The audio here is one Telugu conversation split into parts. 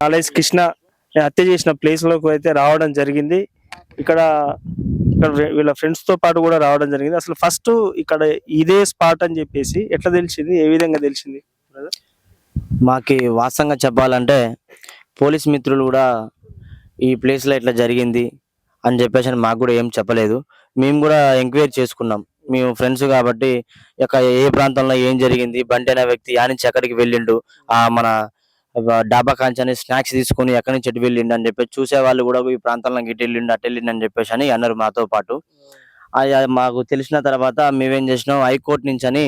కాలేజ్ కృష్ణ హత్య చేసిన ప్లేస్లోకి అయితే రావడం జరిగింది. ఇక్కడ ఇక్కడ వీళ్ళ ఫ్రెండ్స్తో పాటు కూడా రావడం జరిగింది. అసలు ఫస్ట్ ఇక్కడ ఇదే స్పాట్ అని చెప్పేసి ఎట్లా తెలిసింది? ఏ విధంగా తెలిసింది? మాకి వాస్తవంగా చెప్పాలంటే పోలీస్ మిత్రులు కూడా ఈ ప్లేస్లో ఇట్లా జరిగింది అని చెప్పేసి అని మాకు కూడా ఏం చెప్పలేదు. మేము కూడా ఎంక్వైరీ చేసుకున్నాం. మేము ఫ్రెండ్స్ కాబట్టి ఇక ఏ ప్రాంతంలో ఏం జరిగింది బంటి అనే వ్యక్తి యానించి ఎక్కడికి వెళ్ళిండు ఆ మన డాబా కాంచని స్నాక్స్ తీసుకుని ఎక్కడి నుంచి ఎటు వెళ్ళిండు అని చెప్పి చూసే వాళ్ళు కూడా ఈ ప్రాంతంలో ఇటు వెళ్ళిండు అటు వెళ్ళిండని అని చెప్పేసి అని అన్నారు మాతో పాటు. మాకు తెలిసిన తర్వాత మేమేం చేసినాం హైకోర్టు నుంచి అని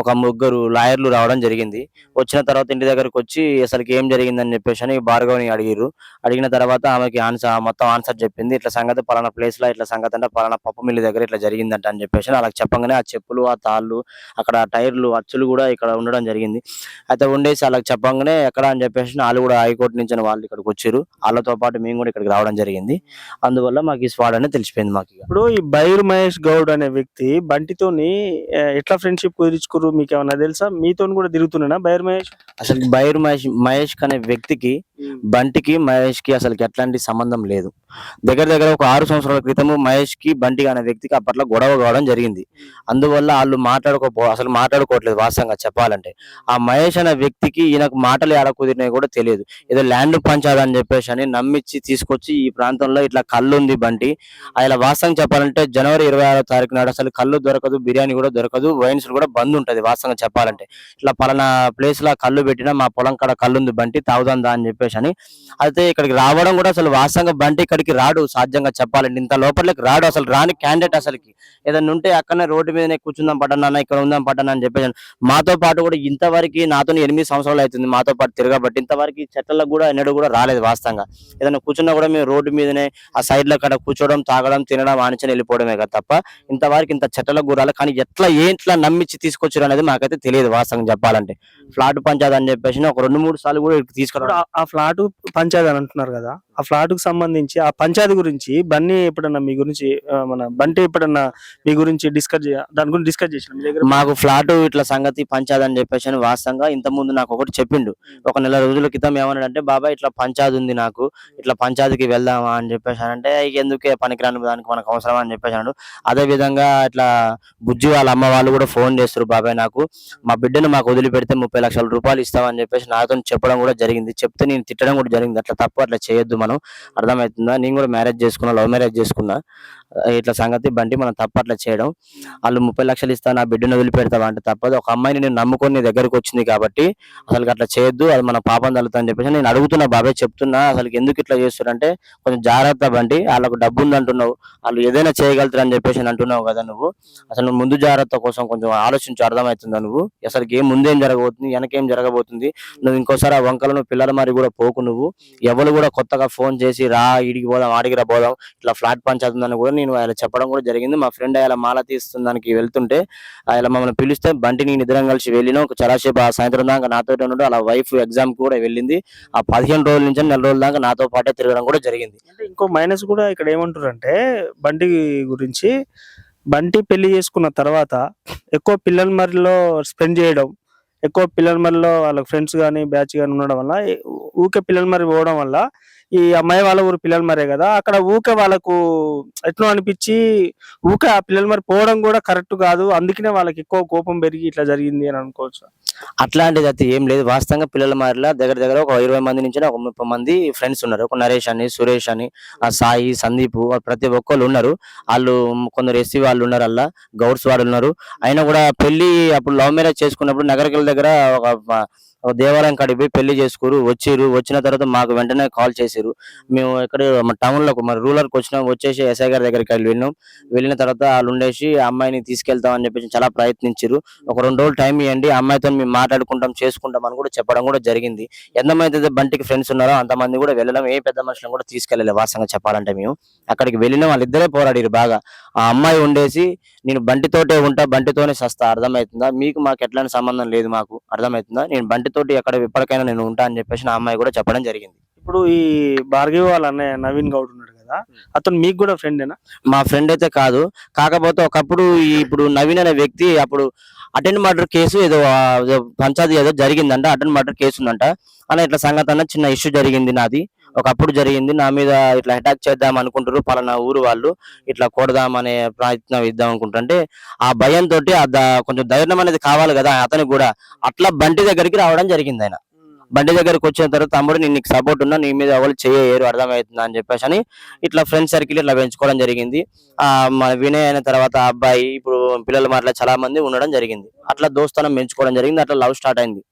ఒక ముగ్గురు లాయర్లు రావడం జరిగింది. వచ్చిన తర్వాత ఇంటి దగ్గరకు వచ్చి అసలు ఏం జరిగిందని చెప్పేసి అని భార్గవని అడిగారు అడిగిన తర్వాత ఆమెకి ఆన్సర్ మొత్తం ఆన్సర్ చెప్పింది. ఇట్లా సంగతి పలానా ప్లేస్లో ఇట్లా సంగతి అంటే పలానా పప్పు మిల్లు దగ్గర ఇట్లా జరిగిందంట అని చెప్పేసి అలా చెప్పగానే ఆ చెప్పులు ఆ తాళ్ళు అక్కడ టైర్లు అచ్చులు కూడా ఇక్కడ ఉండడం జరిగింది. అయితే ఉండేసి అలా చెప్పగానే ఎక్కడ అని చెప్పేసి వాళ్ళు కూడా హైకోర్టు నుంచి అని వాళ్ళు ఇక్కడికి వచ్చారు వాళ్ళతో పాటు మేము కూడా ఇక్కడికి రావడం జరిగింది. అందువల్ల మాకు ఈ స్వాడ్ అనేది తెలిసిపోయింది మాకు ఇప్పుడు ఈ బైర్ మహేష్ గౌడ్ అనే వ్యక్తి బంటితోని ఎట్లా ఫ్రెండ్షిప్ కుదిరించుకురు మీకు ఏమన్నా తెలుసా? మీతోని కూడా తిరుగుతున్నానా బైర్ మహేష్? అసలు బైర్ మహేష్ మహేష్ అనే వ్యక్తికి బంటికి మహేష్కి అసలు ఎట్లాంటి సంబంధం లేదు. దగ్గర దగ్గర ఒక ఆరు సంవత్సరాల క్రితము మహేష్కి బంటి అనే వ్యక్తికి అప్పట్లో గొడవ కావడం జరిగింది. అందువల్ల వాళ్ళు మాట్లాడుకోపో అసలు మాట్లాడుకోవట్లేదు వాస్తవంగా చెప్పాలంటే. ఆ మహేష్ అనే వ్యక్తికి ఈయనకు మాటలు ఎలా కుదిరినాయి కూడా తెలియదు. ఏదో ల్యాండ్ పంచాది అని చెప్పేసి అని నమ్మించి తీసుకొచ్చి ఈ ప్రాంతంలో ఇట్లా కళ్ళు ఉంది బంటి. అలా వాస్తవం చెప్పాలంటే జనవరి ఇరవై ఆరో తారీఖు నాడు అసలు కళ్ళు దొరకదు బిర్యానీ కూడా దొరకదు వైన్స్ కూడా బంద్ ఉంటది వాస్తవంగా చెప్పాలంటే. ఇట్లా పలానా ప్లేస్ లా కళ్ళు పెట్టినా మా పొలం కాడ కళ్ళు ఉంది బంటి తాగుదందా అని చెప్పేసి అని. అయితే ఇక్కడికి రావడం కూడా అసలు వాస్తవంగా బంటి ఇక్కడికి రాడు సాధ్యంగా చెప్పాలంటే. ఇంత లోపలికి రాడు అసలు రాని క్యాండిడేట్ అసలుకి. ఏదైనా ఉంటే అక్కడనే రోడ్డు మీదనే కూర్చుందాం పట్టనా ఇక్కడ ఉందాం పట్టనా అని చెప్పేసి మాతో పాటు కూడా ఇంతవరకు నాతో ఎనిమిది సంవత్సరాలు అవుతుంది మాతో పాటు తిరగబట్టి ఇంతవరకు చెట్లలో కూడా ఎన్నడూ కూడా రాలేదు వాస్తవంగా. ఏదైనా కూర్చున్నా కూడా మేము రోడ్డు మీదనే ఆ సైడ్లో అక్కడ కూర్చోవడం తాగడం తినడం ఆనించని వెళ్ళిపోవడమే కదా తప్ప ఇంతవరకు ఇంత చెట్లకు గురాలి కానీ ఎట్లా ఏంట్లా నమ్మించి తీసుకొచ్చారు అనేది మాకైతే తెలియదు వాస్తవంగా చెప్పాలంటే. ఫ్లాట్ పంచాయతీ అని చెప్పేసి ఒక రెండు మూడు సార్లు కూడా తీసుకురా తీసుకురావడం. ఆ- ఆ ఫ్లాట్ పంచాయతీ అని అంటున్నారు కదా. ఆ ఫ్లాట్కు సంబంధించి ఆ పంచాయతీ గురించి బన్నీ ఎప్పుడన్నా మీ గురించి మన బంటి ఎప్పుడన్నా మీ గురించి డిస్కస్ దాని గురించి డిస్కస్ చేసిన మీ దగ్గర? మాకు ఫ్లాట్ ఇట్లా సంగతి పంచాది అని చెప్పేసి అని వాస్తవంగా ఇంత ముందు నాకు ఒకటి చెప్పిండు. ఒక నెల రోజుల క్రితం ఏమన్నాడంటే బాబాయ్ ఇట్లా పంచాది ఉంది నాకు. ఇట్లా పంచాయతీకి వెళ్దామా? అని చెప్పేసి అంటే "ఇక ఎందుకే పనికిరాని దానికి మనకు అవసరం అని చెప్పేసి అన్నాడు. అదే విధంగా ఇట్లా బుజ్జి వాళ్ళ అమ్మ వాళ్ళు కూడా ఫోన్ చేస్తారు బాబాయ్ నాకు మా బిడ్డను మాకు వదిలిపెడితే ముప్పై లక్షల రూపాయలు ఇస్తామని చెప్పేసి నాతో చెప్పడం కూడా జరిగింది. చెప్తే నేను తిట్టడం కూడా జరిగింది. అట్లా తప్పు అట్లా చేయొద్దు. మనం అర్థమవుతుందా? నేను కూడా మ్యారేజ్ చేసుకున్నా లవ్ మ్యారేజ్ చేసుకున్నా. ఇట్లా సంగతి బండి మనం తప్పట్లా చేయడం. వాళ్ళు ముప్పై లక్షలు ఇస్తా నా బిడ్డను వదిలిపెడతావా అంటే తప్పదు. ఒక అమ్మాయిని నేను నమ్ముకొని నీ దగ్గరకు వచ్చింది కాబట్టి అసలు అట్లా చేయొద్దు అది మన పాపం తగ్గుతుంది అని చెప్పేసి నేను అడుగుతున్నా బాబాయ్ చెప్తున్నా అసలు ఎందుకు ఇట్లా చేస్తున్నారంటే కొంచెం జాగ్రత్త బండి వాళ్ళకు డబ్బు ఉంది అంటున్నావు వాళ్ళు ఏదైనా చేయగలుగుతారు అని చెప్పేసి అని అంటున్నావు కదా నువ్వు. అసలు నువ్వు ముందు జాగ్రత్త కోసం కొంచెం ఆలోచించి అర్థమవుతుందా నువ్వు? అసలు ఏం ముందేం జరగబోతుంది వెనకేం జరగబోతుంది? నువ్వు ఇంకోసారి ఆ వంకలు పిల్లల మరి కూడా పోకు నువ్వు. ఎవరు కూడా కొత్తగా ఫోన్ చేసి రా ఇడికి పోదాం ఆడికి రా పోదాం ఇట్లా ఫ్లాట్ పంచాయతీ ఉందని కూడా నేను ఆయన చెప్పడం కూడా జరిగింది. మా ఫ్రెండ్ ఆయన మాల తీస్తుందానికి వెళ్తుంటే ఆయన మమ్మల్ని పిలిస్తే బంటి నేను ఇద్దరం కలిసి వెళ్ళిన ఒక చరాసేపు ఆ సాయంత్రం దాకా నాతో ఉన్నాడు అలా వైఫ్ ఎగ్జామ్ కూడా వెళ్ళింది. ఆ పదిహేను రోజుల నుంచి నెల రోజుల దాకా నాతో పాటే తిరగడం కూడా జరిగింది. అంటే ఇంకో మైనస్ కూడా ఇక్కడ ఏమంటారు అంటే బంటి గురించి బంటి పెళ్ళి చేసుకున్న తర్వాత ఎక్కువ పిల్లల మరిలో స్పెండ్ చేయడం ఎక్కువ పిల్లల మరిలో వాళ్ళ ఫ్రెండ్స్ కానీ బ్యాచ్ కానీ ఉండడం వల్ల ఊకే పిల్లల మరి పోవడం వల్ల ఈ అమ్మాయి వాళ్ళ ఊరు పిల్లలు మరే కదా అక్కడ ఊకే వాళ్ళకు ఎట్లా అనిపించి ఊకే ఆ పిల్లలు మరి పోవడం కూడా కరెక్ట్ కాదు అందుకనే వాళ్ళకి ఎక్కువ కోపం పెరిగి ఇట్లా జరిగింది అని అనుకోవచ్చు. అట్లాంటిది అయితే ఏం లేదు వాస్తవంగా పిల్లల మారిలా దగ్గర దగ్గర ఒక ఇరవై మంది నుంచి ఒక ముప్పై మంది ఫ్రెండ్స్ ఉన్నారు. ఒక నరేష్ అని సురేష్ అని ఆ సాయి సందీప్ వాళ్ళు ప్రతి ఒక్కళ్ళు ఉన్నారు. వాళ్ళు కొందరు ఎస్సీ వాళ్ళు ఉన్నారు అలా గౌడ్స్ వాళ్ళు ఉన్నారు. అయినా కూడా పెళ్ళి అప్పుడు లవ్ మ్యారేజ్ చేసుకున్నప్పుడు నగరకెళ్ళ దగ్గర ఒక ఒక దేవాలయం కాడికి పోయి పెళ్ళి చేసుకురు వచ్చిరు. వచ్చిన తర్వాత మాకు వెంటనే కాల్ చేసిరు. మేము ఇక్కడ టౌన్లో మరి రూరల్కి వచ్చినాం. వచ్చేసి ఎస్ఐ గారి దగ్గరికి వెళ్ళి వెళ్ళినాం. వెళ్ళిన తర్వాత వాళ్ళు ఉండేసి ఆ అమ్మాయిని తీసుకెళ్తాం అని చెప్పేసి చాలా ప్రయత్నించారు. ఒక రెండు రోజులు టైం ఇవ్వండి అమ్మాయితో మేము మాట్లాడుకుంటాం చేసుకుంటాం అని కూడా చెప్పడం కూడా జరిగింది. ఎంతమంది అయితే బంటికి ఫ్రెండ్స్ ఉన్నారో అంతమంది కూడా వెళ్ళడం ఏ పెద్ద మనుషులను కూడా తీసుకెళ్ళలేదు వాస్తవంగా చెప్పాలంటే మేము. అక్కడికి వెళ్ళిన వాళ్ళిద్దరే పోరాడిరు బాగా. ఆ అమ్మాయి ఉండేసి నేను బంటితోటే ఉంటా బంటితోనే సస్తా. అర్థమవుతుందా? మీకు మాకు ఎట్లాంటి సంబంధం లేదు మాకు. అర్థమవుతుందా? నేను బంటితోటి ఎక్కడ ఎప్పటికైనా నేను ఉంటా అని చెప్పేసి నా అమ్మాయి కూడా చెప్పడం జరిగింది. ఇప్పుడు ఈ భార్గవి వాళ్ళ అన్నయ్య నవీన్ గౌడ్ ఉన్నాడు కదా అతను మీకు కూడా ఫ్రెండేనా మా ఫ్రెండ్ అయితే కాదు. కాకపోతే ఒకప్పుడు ఈ ఇప్పుడు నవీన్ అనే వ్యక్తి అప్పుడు అటెండ్ మర్డర్ కేసు ఏదో పంచాయతీ ఏదో జరిగిందంట అటెండ్ మర్డర్ కేసు ఉందంట. అన్న ఇట్లా సంగతి అన్న చిన్న ఇష్యూ జరిగింది నాది. ఒకప్పుడు జరిగింది నా మీద ఇట్లా అటాక్ చేద్దాం అనుకుంటారు పలానా ఊరు వాళ్ళు ఇట్లా కొడదాం అనే ప్రయత్నం ఇద్దాం అనుకుంటుంటే ఆ భయంతో కొంచెం ధైర్యం అనేది కావాలి కదా అతనికి కూడా. అట్లా బంటి దగ్గరికి రావడం జరిగింది ఆయన. బండి దగ్గరికి వచ్చిన తర్వాత తమ్ముడు నేను నీకు సపోర్ట్ ఉన్నా నీ మీద ఎవరు చేయరు అర్థమవుతుందా? అని చెప్పేసి అని ఇట్లా ఫ్రెండ్ సర్కిల్ ఇట్లా పెంచుకోవడం జరిగింది. ఆ మన వినయ్ అయిన తర్వాత అబ్బాయి ఇప్పుడు పిల్లలు మాట్లా చాలా మంది ఉండడం జరిగింది. అట్లా దోస్తానం పెంచుకోవడం జరిగింది అట్లా లవ్ స్టార్ట్ అయింది.